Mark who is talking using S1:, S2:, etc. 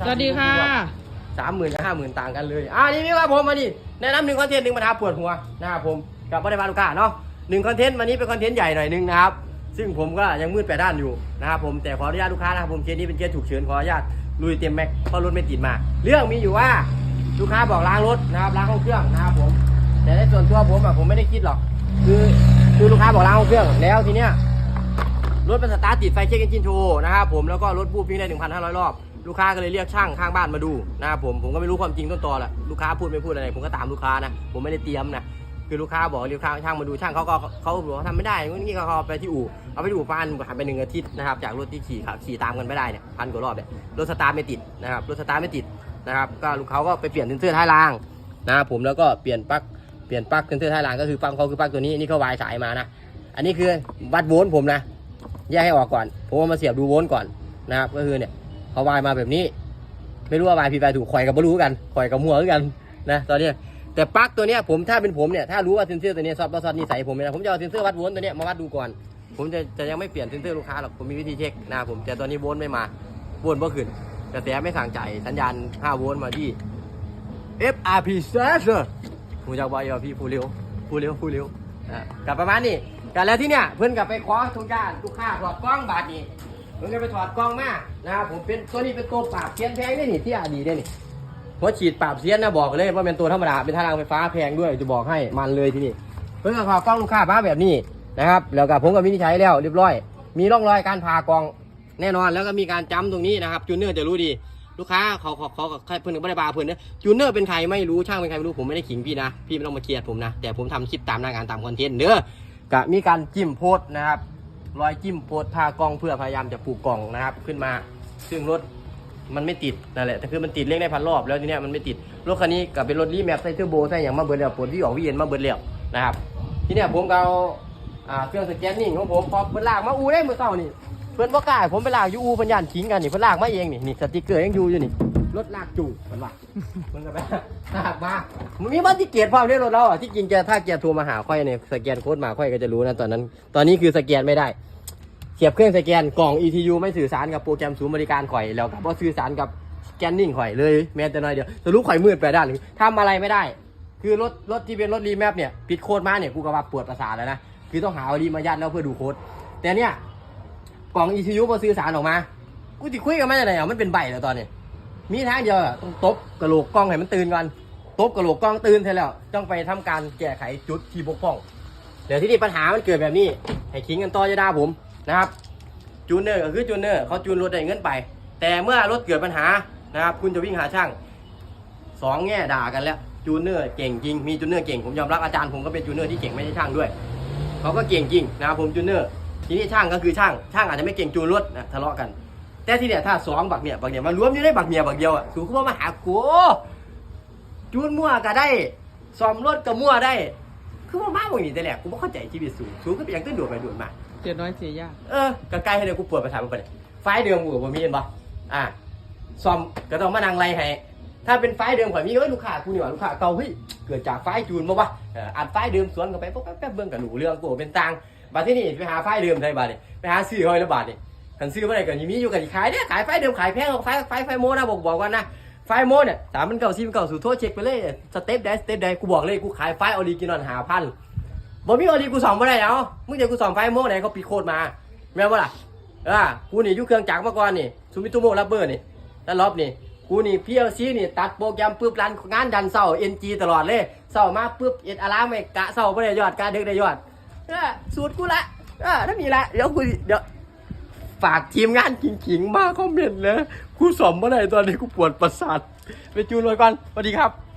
S1: สวัสดีค่ะ
S2: สามหมื่นกับห้าหมื่นต่างกันเลยอ่านี่นี่ครับผมมาดิแนะนำหนึ่งคอนเทนต์หนึ่งปัญหาปวดหัวนะครับผมกับบริบาลลูกค้าเนาะหนึ่งคอนเทนต์วันนี้เป็นคอนเทนต์ใหญ่หน่อยหนึงนะครับซึ่งผมก็ยังมืดแปดด้านอยู่นะครับผมแต่ขออนุญาตลูกค้านะครับผมเคสนี้เป็นเคสฉุกเฉินขออนุญาตลุยเต็มแม็กซ์เพราะรถไม่ติดมา เรื่องมีอยู่ว่าลูกค้าบอกล้างรถนะครับล้างห้องเครื่องนะครับผม แต่ในส่วนตัวผมอะผมไม่ได้คิดหรอก คือคือลูกค้าบอกล้างห้องเครื่อง แล้วทีเนี้ยรถเป็นสตาร์ทติดไฟเช็คเอนจินโชว์นะครับผมแล้วก็รถบูบวิ่งได้ 1,500 รอบ ลูกค้าก็เลยเรียกช่างข้างบ้านมาดูนะครับผมผมก็ไม่รู้ความจริงต้นตอแหละลูกค้าพูดไม่พูดอะไรผมก็ตามลูกค้านะผมไม่ได้เตรียมนะคือลูกค้าบอกเรียกช่างมาดูช่างเขาก็เขาบอกว่าทำไม่ได้งั้นนี่ก็เอาไปที่อู่เอาไปที่อู่พันผ่านไปหนึ่งอาทิตย์นะครับจากรถที่ขี่ขับขี่ตามกันไม่ได้เนี่ยพันกว่ารอบเนี่ยรถสตาร์ทไม่ติดนะครับรถสตาร์ทไม่ติดนะครับก็ลูกเขาก็ไปเปลี่ยนเซนเซอร์ท้ายรางนะครับผมแล้วก็เปลี่ยนปลั๊กเปลี่ยนปลั๊กเซนเซอร์ท้ายรางก็คือปลั๊กเขาคือปลั๊กตัวนี้นี่เขาวายสายมานะอันนี้คือวัดโวลต์ผมนะแยกให้ออกก่อนผมเอามาเสียบดูโวลต์ก่อนนะครับก็คือเนี่ย เขาวายมาแบบนี้ ไม่รู้ว่าวายผิดวายถูกข่อยกับไม่รู้กันข่อยกับมัวคือกันนะตอนนี้แต่ปลั๊กตัวเนี้ยผมถ้าเป็นผมเนี่ยถ้ารู้ว่าเซนเซอร์ตัวเนี้ยซอฟต์ซอฟต์นิสัยผมเนี่ยนะผมจะเอาเซนเซอร์วัดโวลต์ตัวเนี้ยมาวัดดูก่อน ผมจะจะยังไม่เปลี่ยนเซนเซอร์ลูกค้าหรอกผมมีวิธีเช็คนะผมแต่ตอนนี้โวลต์ไม่มาโวลต์เมื่อคืนกระแสไม่สั่งจ่ายสัญญาณ 5 โวลต์มาที่ FRP sensor ผมจะบอกว่าพี่ผู้เร็วผู้เร็วผู้เร็วอะกลับประมาณนี้กันแล้วที่เนี่ยเพื่อนกลับไปขอทุกญาติลูกค้าถอดกล้องบาทนี้ เพื่อนก็ไปถอดกล้องมานะครับผมเป็นตัวนี้เป็นตัวปราบเทียนแพงได้นี่ที่อาดีได้นี่หัวฉีดปราบเสียนนะบอกเลยว่าเป็นตัวธรรมดาเป็นท่ารางไฟฟ้าแพงด้วยจะบอกให้มันเลยที่นี่เพื่อนก็ขอกล้องลูกค้ามาแบบนี้นะครับแล้วก็ผมก็วินิจฉัยแล้วเรียบร้อย มีร่องรอยการผ่ากล่องแน่นอนแล้วก็มีการจ้ำตรงนี้นะครับจูเนอร์จะรู้ดี ลูกค้าเขาเขาเขาใครเพื่อนก็ไม่ได้บาเพื่อนนะจูเนอร์เป็นใครไม่รู้ช่างเป็นใครไม่รู้ผมไม่ได้ขิงพี่นะ พี่ไม่ต้องมาเครียดผมนะ แต่ผมทำคลิปตามหน้างานตามคอนเทนต์เด้อกะมีการจิ้มโพสนะครับ รอยจิ้มโพสต์พากล้องเพื่อพยายามจะปลูกกล่องนะครับ ขึ้นมา ซึ่งรถมันไม่ติดนั่นแหละแต่คือมันติดเร่งได้พันรอบแล้วทีเนี้ยมันไม่ติดรถคันนี้กับเป็นรถรีแมปใส่เทอร์โบใส่อย่างมาเบิร์แล้วปวดที่ออกวิ่งมาเบิร์แล้วนะครับ ทีเนี้ยผมเอาอ่าเครื่องสแกนนิ่งของผมพอเพิ่นลากมาอูได้เมื่อเช้านี่เพิ่นบ่กล้าให้ผมไปลากอยู่อูเพิ่นย่านทิ้งกันนี่เพิ่นลากมาเองนี่นี่สติกเกอร์ยังอยู่อยู่นี่ รถลากจูงเพิ่นว่ามันก็ไปลากมามันมีบัตรที่เกียรพร้อมด้วยรถเราอะที่จริงแกถ้าแกโทรมาหาค่อยเนี่ยสแกนโค้ดมาค่อยก็จะรู้นะตอนนั้น ตอนนี้คือสแกนไม่ได้เสียบเครื่องสแกนกล่อง ETU ไม่สื่อสารกับโปรแกรมศูนย์บริการข่อยแล้วก็บ่สื่อสารกับสแกนนิ่งข่อยเลยแม้แต่น้อยเดียวสรุปข่อยมืดไปด้านหนึ่งทำอะไรไม่ได้ คือรถรถที่เป็นรถรีแมปเนี่ยผิดโค้ดมาเนี่ยกูก็ว่าปวดประสาทแล้วนะคือต้องหาเอาดีมายัดแล้วเพื่อดูโค้ดแต่เนี่ยกล่อง ETU พอสื่อสารออกมากูจะคุยกับมันยังไงอะมันเป็นใบแล้วตอนนี้ มีทางเดียวอะต้องตบกระโหลกกล้องให้มันตื่นก่อนตบกระโหลกกล้องตื่นเสร็จแล้วต้องไปทำการแก้ไขจุดที่บกพร่อง เดี๋ยวที่นี่ปัญหามันเกิดแบบนี้ ให้คิงกันต่อจะด่าผมนะครับ จูเนอร์ก็คือจูเนอร์เขาจูนรถได้เงินไป แต่เมื่อรถเกิดปัญหานะครับคุณจะวิ่งหาช่างสองแง่ด่ากันแล้วจูเนอร์เก่งจริง มีจูเนอร์เก่งผมยอมรับอาจารย์ผมก็เป็นจูเนอร์ที่เก่งไม่ใช่ช่างด้วยเขาก็เก่งจริงนะครับผมจูเนอร์ทีนี้ช่างก็คือช่างช่างอาจจะไม่เก่งจูนรถนะทะเลาะกัน แต่ที่เนี่ยถ้าสองบักเนี่ยบักเนี่ยมันรวมอยู่ในบักเนี่ยบักเดียวอะสูงขึ้นมาหากูจูนมั่วก็ได้ซ่อมรถก็มั่วได้ คือว่ามาบางนี่แต่แหละกูไม่เข้าใจชีวิตสูงสูงก็เป็นอย่างตื่นโดดไปโดดมา
S1: เสียน้อยเสียยาก
S2: เออกใกล้ให้เดี๋ยวกูปวดประสาทมันไปเลยไฟล์เดิมกูกับมีเห็นปะอ่าซ่อมก็ต้องมานั่งไล่ให้ถ้าเป็นไฟล์เดิมข่อยมีเอ้ยลูกค้ากูนี่หว่าลูกค้าเก่าเฮ้ยเกิดจากไฟล์จูนมาวะเอออัดไฟล์เดิมสวนกันไปปุ๊บแป๊บๆเบิ่งกับหนูเรื่องกูเป็นตังบัดที่นี่ไปหาไฟล์เดิมได้บัดนี่ไปหาซื้อห้อยละบาทนี่ กันซื้อเมื่อไหร่ก็ยังมีอยู่กันขายเนี่ยขายไฟเดิมขายแพงกว่าไฟไฟไฟโมนะบอกบอกกันนะไฟโมเนี่ยสามมันเก่าซีมันเก่าสู่โทษเช็คไปเลยสเต็ปได้สเต็ปได้กูบอกเลยกูขายไฟออริจินอลหาพันบ่มีออดีกูสอนบ่ได้เอามึงจะกูสอนไฟโมไหนเขาปีโคดมาแม่นบ่ล่ะเออกูนี่ยู่เครื่องจักรมาก่อนนี่ซูมิโตโมรับเบอร์นี่แล้วรอบนี่กูนี่ PLC นี่ตัดโปรแกรมปุ๊บรันงานดันเสา NG ตลอดเลยเสามาปุ๊บเอ็ดอะลามไม่กะเสาบ่ได้ยอดกะดึกได้ยอดเออสูตรกูละเออถ้ามีละเดี๋ยวกูเดี๋ยว ฝากทีมงานขิงๆ มาคอมเมนต์เลยกูสอนบ่อไหร่ตอนนี้กูปวดประสาท ไปจูนไว้ก่อนสวัสดีครับ